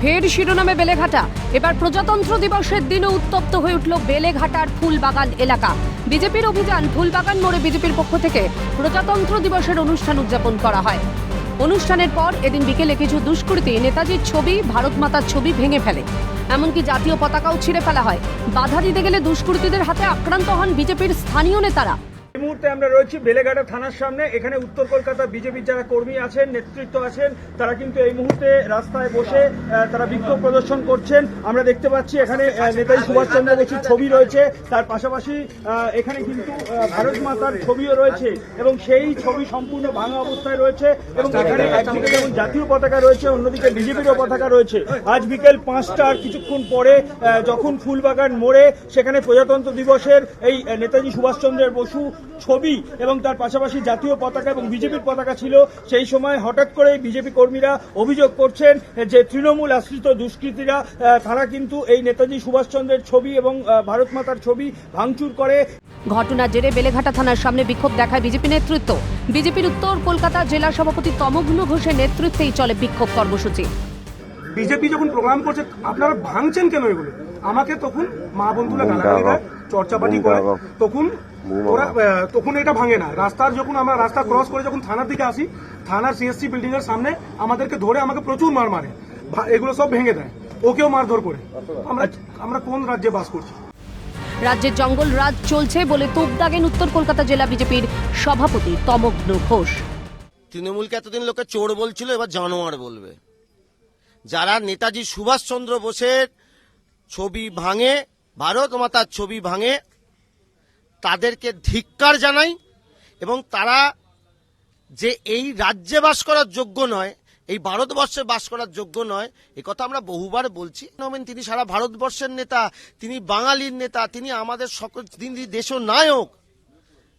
ফের শিরোনামে বেলেঘাটা। এবার প্রজাতন্ত্র দিবসের দিনও উত্তপ্ত হয়ে উঠল বেলেঘাটার ফুলবাগান এলাকা। বিজেপির অভিযান ফুলবাগান মোড়ে বিজেপির পক্ষ থেকে প্রজাতন্ত্র দিবসের অনুষ্ঠান উদযাপন করা হয়। অনুষ্ঠানের পর এদিন বিকেলে কিছু দুষ্কৃতী নেতাজির ছবি ভারত মাতার ছবি ভেঙে ফেলে। এমনকি জাতীয় পতাকাও ছিঁড়ে ফেলা হয়। বাধা দিতে গেলে দুষ্কৃতীদের হাতে আক্রান্ত হন বিজেপির স্থানীয় নেতারা। মুহূর্তে আমরা রয়েছি বেলেঘাটা থানার সামনে। এখানে উত্তর কলকাতা বিজেপির যারা কর্মী আছেন, নেতৃত্ব আছেন, তারা কিন্তু এই মুহূর্তে রাস্তায় বসে তারা বিক্ষোভ প্রদর্শন করছেন। আমরা দেখতে পাচ্ছি এখানে নেতাজি সুভাষচন্দ্র বসুর ছবি রয়েছে। তার পাশাপাশি এখানে কিন্তু ভারত মাতার ছবিও রয়েছে এবং সেই ছবি সম্পূর্ণ ভাঙা অবস্থায় রয়েছে এবং এখানে একদিকে যেমন জাতীয় পতাকা রয়েছে, অন্যদিকে বিজেপিরও পতাকা রয়েছে। আজ বিকেল পাঁচটার কিছুক্ষণ পরে যখন ফুলবাগান মোড়ে, সেখানে প্রজাতন্ত্র দিবসের এই নেতাজি সুভাষচন্দ্রের বসু ছবি এবং তার পাশাপাশি জাতীয় পতাকা এবং বিজেপির পতাকা ছিল। সেই সময় হঠাৎ করে বিজেপি কর্মীরা অভিযোগ করছেন যে তৃণমূল আশ্রিত দুষ্কৃতীরা আহ, তারা কিন্তু এই নেতাজি সুভাষচন্দ্রের ছবি এবং আহ, ভারত মাতার ছবি ভাঙচুর করে। ঘটনার জেরে বেলেঘাটা থানার সামনে বিক্ষোভ দেখায় বিজেপি নেতৃত্ব। বিজেপির উত্তর কলকাতা জেলা সভাপতি তমগ্ন ঘোষের নেতৃত্বেই চলে বিক্ষোভ কর্মসূচি। বিজেপি যখন প্রোগ্রাম করছে আপনারা ভাঙছেন কেন এগুলো? আমাকে তখন মা বন্ধুরা গালাগালি দেয় চর্চাপাটি করে তখন ওরা তখন এটা ভাঙে না। রাস্তার যখন আমরা রাস্তা ক্রস করে যখন থানার দিকে আসি থানার সিএসসি বিল্ডিং এর সামনে আমাদেরকে ধরে আমাকে প্রচুর মার মারে। এগুলো সব ভেঙে দেয়। ওকেও মারধর করে। আমরা আমরা কোন রাজ্যে বাস করছি? রাজ্যের জঙ্গল রাজ চলছে বলে তোপ দাগেন উত্তর কলকাতা জেলা বিজেপির সভাপতি তমগ্ন ঘোষ। তৃণমূলকে এতদিন লোকে চোর বলছিল এবার জানোয়ার বলবে। যারা নেতাজি সুভাষচন্দ্র বোসের ছবি ভাঙে ভারত মাতার ছবি ভাঙে তাদেরকে ধিক্কার জানাই এবং তারা যে এই রাজ্যে বাস করার যোগ্য নয়, এই ভারতবর্ষে বাস করার যোগ্য নয়, এ কথা আমরা বহুবার বলছি। নমেন তিনি সারা ভারতবর্ষের নেতা, তিনি বাঙালির নেতা, তিনি আমাদের সকল, তিনি দেশও নায়ক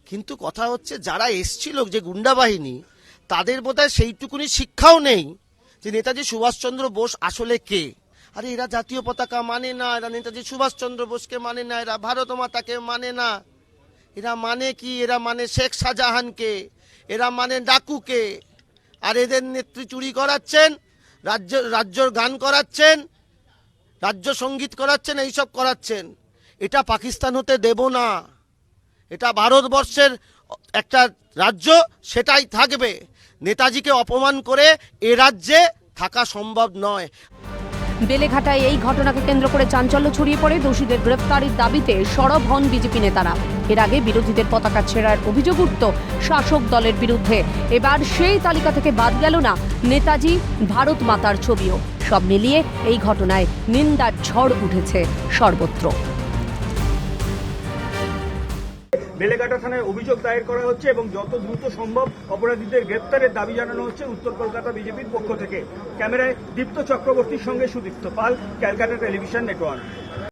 কিন্তু কথা হচ্ছে, যারা এসছিল যে গুন্ডা বাহিনী, তাদের বোধহয় সেইটুকুনি শিক্ষাও নেই যে নেতাজি সুভাষচন্দ্র বোস আসলে কে। আরে এরা জাতীয় পতাকা মানে না, এরা নেতাজি সুভাষচন্দ্র বোসকে মানে না, এরা ভারত মাতাকে মানে না। এরা মানে কি? এরা মানে শেখ শাহজাহানকে, এরা মানে ডাকুকে। আর এদের নেত্রী চুরি করাচ্ছেন, রাজ্য, রাজ্যর গান করাচ্ছেন, রাজ্য সংগীত করাচ্ছেন, এইসব করাচ্ছেন। এটা পাকিস্তান হতে দেব না। এটা ভারতবর্ষের একটা রাজ্য, সেটাই থাকবে। নেতাজিকে অপমান করে এ রাজ্যে থাকা সম্ভব নয়। বেলেঘাটায় এই ঘটনাকে কেন্দ্র করে চাঞ্চল্য ছড়িয়ে পড়ে দোষীদের গ্রেফতারির দাবিতে সরব হন বিজেপি নেতারা। এর আগে বিরোধীদের পতাকা ছেড়ার অভিযোগ উঠত শাসক দলের বিরুদ্ধে। এবার সেই তালিকা থেকে বাদ গেল না নেতাজি ভারত মাতার ছবিও। সব মিলিয়ে এই ঘটনায় নিন্দার ঝড় উঠেছে সর্বত্র। বেলেঘাটা থানায় অভিযোগ দায়ের করা হচ্ছে এবং যত দ্রুত সম্ভব অপরাধীদের গ্রেপ্তারের দাবি জানানো হচ্ছে উত্তর কলকাতা বিজেপির পক্ষ থেকে। ক্যামেরায় দীপ্ত চক্রবর্তীর সঙ্গে সুদীপ্ত পাল, ক্যালকাটা টেলিভিশন নেটওয়ার্ক।